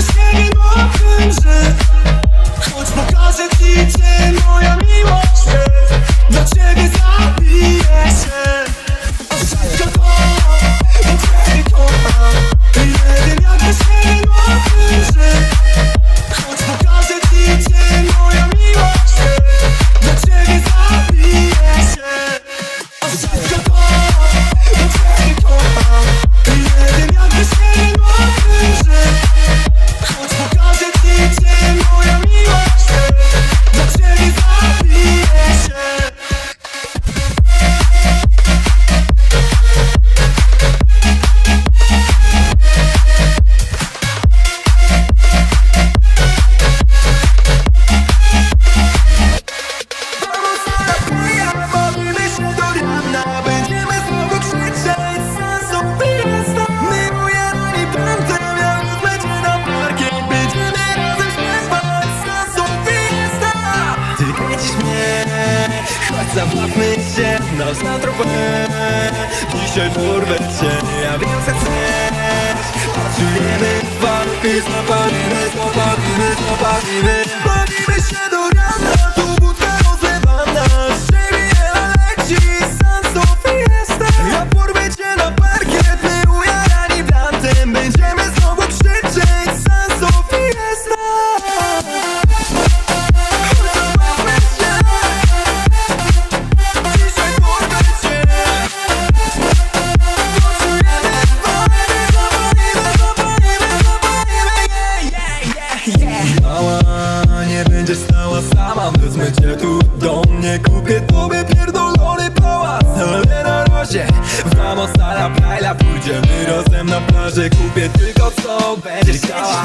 myśleniem o tym, że Dzisiaj porwę cię Ja wiem co chcesz Poczujemy walki Zapalimy, zapalimy, zapalimy Bawimy się do rana Tu wódka Kupię tylko co będziesz chciała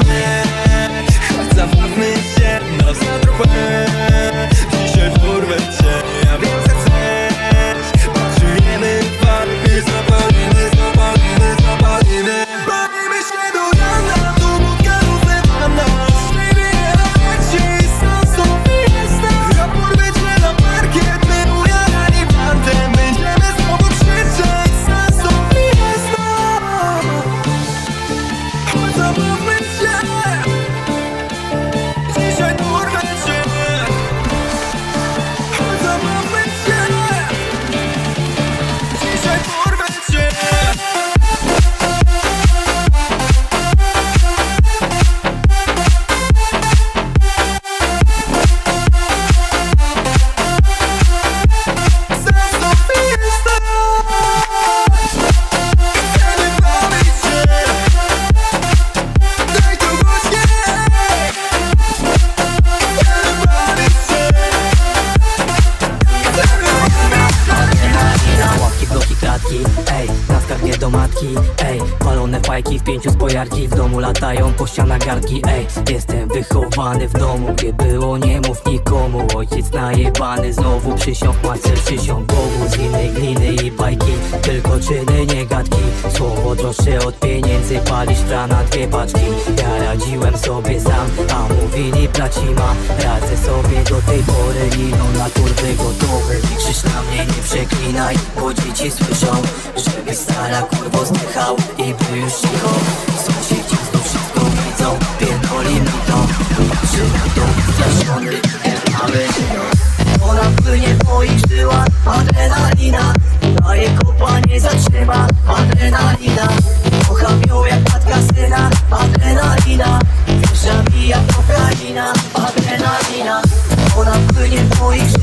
do matki, ej. Palone fajki w pięciu spojarki, w domu latają po ścianach garki, ej. Jestem wychowany w domu, gdzie było nie mów nikomu. Ojciec najebany znowu przysiąg matce, przysiąg Bogu. Z innej gliny i bajki, tylko czyny, nie gadki. Słowo droższe od pieniędzy, palisz prana dwie paczki. Ja radziłem sobie sam, a mówili placima Radzę sobie do tej pory, liną na kurwy gotowy Krzycz na mnie, nie przeklinaj, bo dzieci słyszą Żeby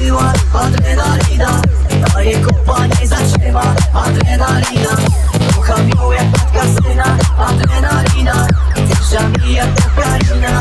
w moich żyłach, adrenalina. Daje kopa, nie zatrzyma, adrenalina. Kocham ją jak matka syna, adrenalina. Wjeżdża mi jak adrenalina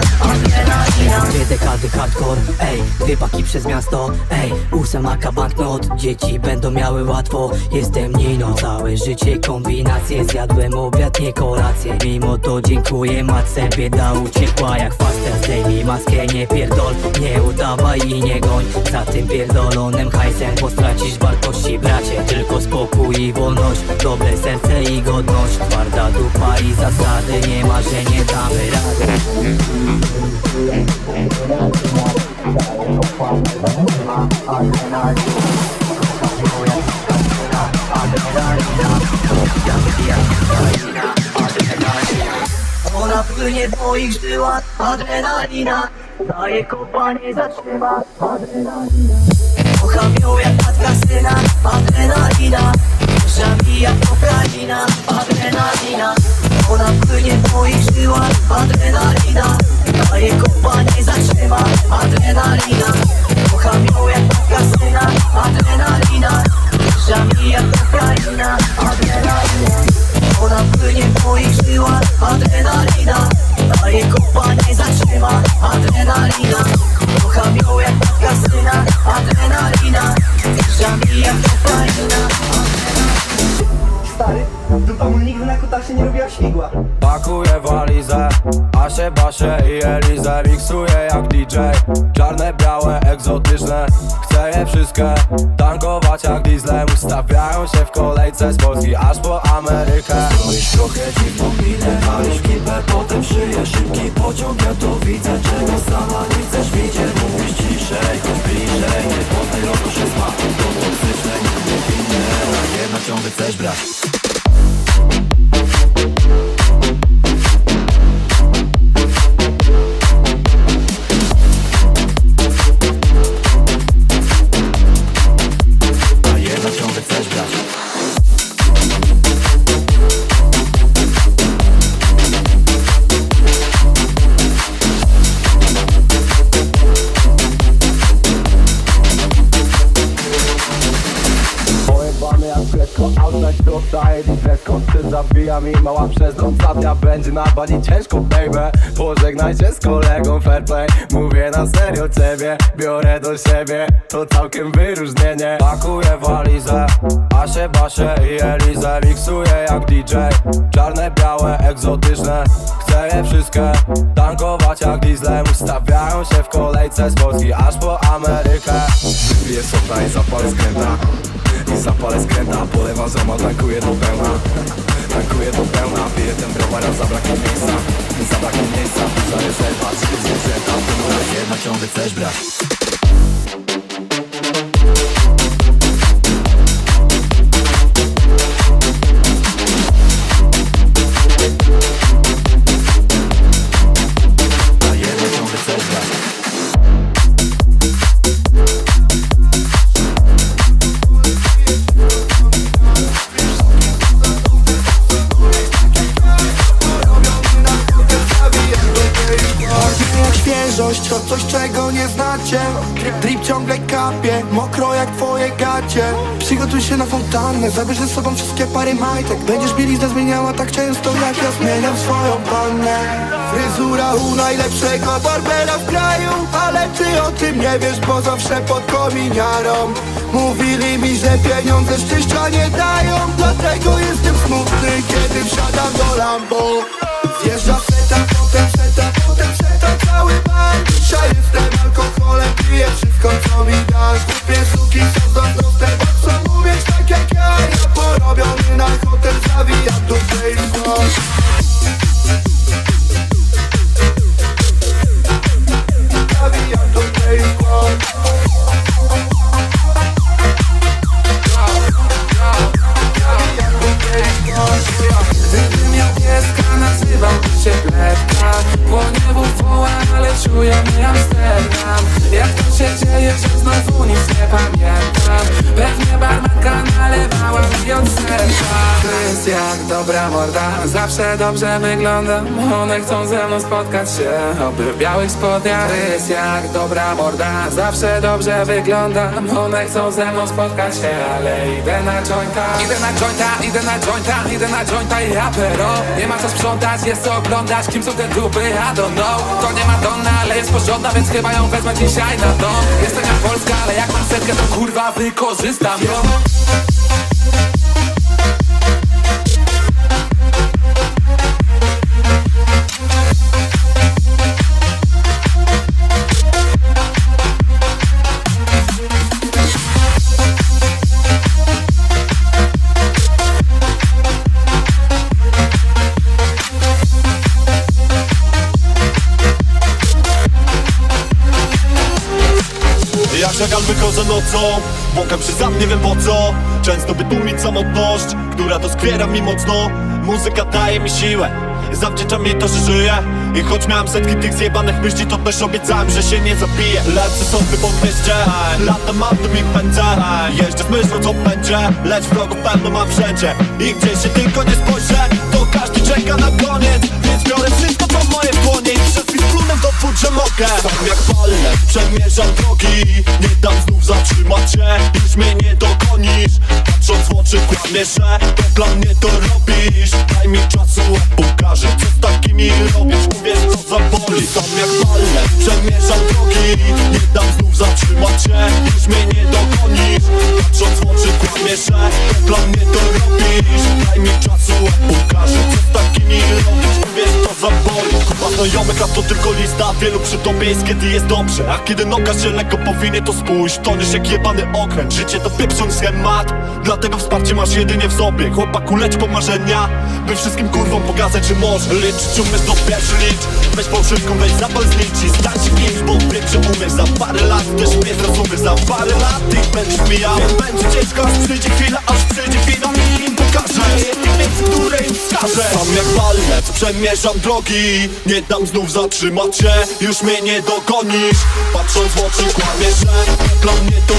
Dwie dekady hardcore, ej Dwie paki przez miasto, ej Ósemaka banknot, dzieci będą miały łatwo Jestem Nino, całe życie kombinacje. Zjadłem obiad, nie kolację Mimo to dziękuję matce Bieda uciekła jak faster. Zdejmij maskę, nie pierdol Nie udawaj i nie goń. Za tym pierdolonym hajsem Bo stracisz wartości bracie. Tylko spokój i wolność Dobre serce i godność. Twarda dupa i zasady Nie ma, że nie damy rady Ona płynie w moich żyłach adrenalina Daje kopa, nie zatrzyma adrenalina Kocham ją jak adrenalina. Żami jak kokaina adrenalina Ona płynie w moich żyłach adrenalina Daje kopa, nie zatrzyma adrenalina. Kocham ją jak matka syna adrenalina Żami jak kokaina adrenalina. Ona płynie w moich żyłach Adrenalina. Daje kopa, nie zatrzyma Adrenalina. Kocham ją jak matka syna Adrenalina Żami jak kokaina Stary, dupa mu nigdy na kutasie nie robiła śmigła. Pakuję walizę, Asie, Basie i Elizę Miksuję jak DJ Czarne, białe, egzotyczne. Chcę je wszystkie Tankować jak dieslem Ustawiają się w kolejce z Polski aż po Amerykę. Stoisz trochę dziwną minę Palisz kipę, potem szyję Szybki pociąg, ja to widzę Czego sama nie chcesz widzieć. Mówisz ciszej, chodź bliżej. Nie poznaj rozkosz jest smaku To toksyczne, nie winne A jednak ciągle chcesz brać Ty zabija mi mała przez Ostatnia będzie na bani ciężko baby. Pożegnaj się z kolegą fair play. Mówię na serio ciebie Biorę do siebie. To całkiem wyróżnienie. Pakuję walizę Asie, Basie i Elizę. Miksuję jak DJ Czarne, białe, egzotyczne. Chcę je wszystkie Tankować jak dieslem Ustawiają się w kolejce z Polski Aż po Amerykę. Wypiję sota i zapalę skręta. I zapalę skręta, polewam zoma, tankuję do pełna Tankuję do pełna, piję ten browar, a zabraknie miejsca. Zabraknie miejsca, duża rezerwa, trzy zwierzęta A jednak ciągle chcesz brać Drip ciągle kapie, mokro jak twoje gacie. Przygotuj się na fontannę, zabierz ze sobą wszystkie pary majtek. Będziesz bieliznę zmieniała tak często jak ja zmieniam swoją pannę. Fryzura u najlepszego barbera w kraju Ale ty o tym nie wiesz, bo zawsze pod kominiarą. Mówili mi, że pieniądze szczęścia nie dają. Dlatego jestem smutny, kiedy wsiadam do Lambo. Zjeżdża seta, potem seta, potem seta cały Dzisiaj jestem alkoholem, piję wszystko co mi dasz. Głupie suki są zazdrosne, bo chcą umieć tak jak ja Ja porobiony na hotel, zawijam tu baseball jest jak dobra morda. Zawsze dobrze wyglądam. One chcą ze mną spotkać się. Oby w białych spodniach jest jak dobra morda. Zawsze dobrze wyglądam. One chcą ze mną spotkać się Ale idę na jointa. Idę na jointa, idę na jointa Idę na jointa i apero Nie ma co sprzątać, jest co oglądać. Kim są te dupy, I don't know. To nie Madonna, ale jest porządna Więc chyba ją wezmę dzisiaj na dom. Jestem jak Polska, ale jak mam setkę To kurwa wykorzystam ją nocą Błąkam się sam, nie wiem po co. Często by tłumić samotność Która to skwiera mi mocno. Muzyka daje mi siłę Zawdzięcza mi to, że żyję. I choć miałem setki tych zjebanych myśli To też obiecałem, że się nie zabiję. Lecę sobie po mieście Lata mam tu mi pędzę Jeżdżę z myślą co będzie Lecz wrogów pełno mam wszędzie. I gdzie się tylko nie spojrzę To każdy czeka na koniec Więc biorę wszystko przez mi splunę dowód, że mogę. Sam jak palę, przemierzam drogi. Nie dam znów zatrzymać się Już mnie nie dogonisz. Patrząc w oczy kłamie, że To dla mnie to robisz Daj mi czasu, a pokażę Co z takimi robisz. Uwierz co zaboli Sam jak palę, przemierzam drogi. Nie dam znów zatrzymać się Już mnie nie dogonisz. Patrząc w oczy kłamie, że To dla mnie to robisz Daj mi czasu, znajomych, a to tylko lista. Wielu przy tobie jest kiedy jest dobrze. A kiedy noga się lekko powinie to spójrz. Toniesz jak jebany okręt. Życie to pieprzony schemat. Dlatego wsparcie masz jedynie w sobie. Chłopaku leć po marzenia. By wszystkim kurwom pokazać, że możesz Licz, ciągniesz do pierwszy licz Weź fałszywką, weź zapal znicz I stań się kimś, bo wiem, że umiesz. Za parę lat też mnie zrozumiesz. Za parę lat tych będziesz mijał. Będzie ciężko, aż przyjdzie chwila Aż przyjdzie chwila Jednym miejscu, które im wskażę? Sam jak walec, przemierzam drogi. Nie dam znów zatrzymać się Już mnie nie dogonisz. Patrząc w oczy kłamie, że Dla mnie to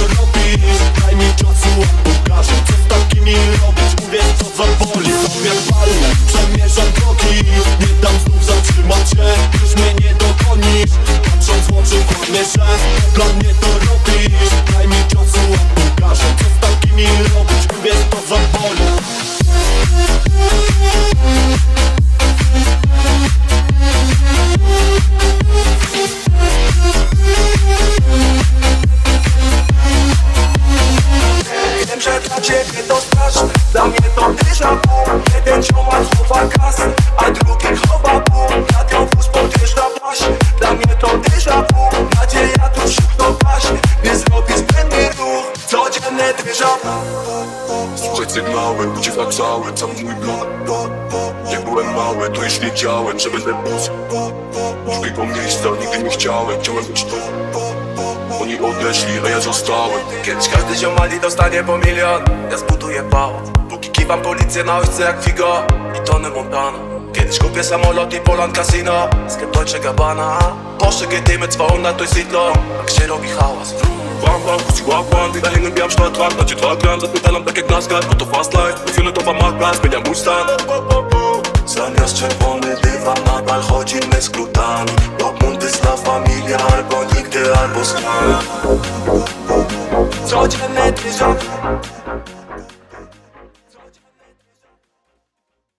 Słuchaj sygnały, ucieka cały, cały mój blok Jak byłem mały, to już wiedziałem, że będę bus Drugiego miejsca nigdy nie chciałem, chciałem być tu Oni odeszli, a ja zostałem. Kiedyś każdy ziomali dostanie po milion. Ja zbuduję pałac Póki kiwam policję na ojce jak Figo. I Tony Montana Kiedyś kupię samolot i Poland Casino. Sklep Deutsche Gabbana. Porsche GT mit 200 durch Siedlung Jak się robi hałas? Bam, bam, kusi łapan, wieder hängen wir am Stadtrand Macie dwa gram, za metalem tak jak NASCAR Auto fast life, fioletowa marka, zmieniam Mustang. Zamiast czerwony dywan nadal chodzimy skrótami Pokmunty dla familia albo nigdy albo z Codzienne déjà vu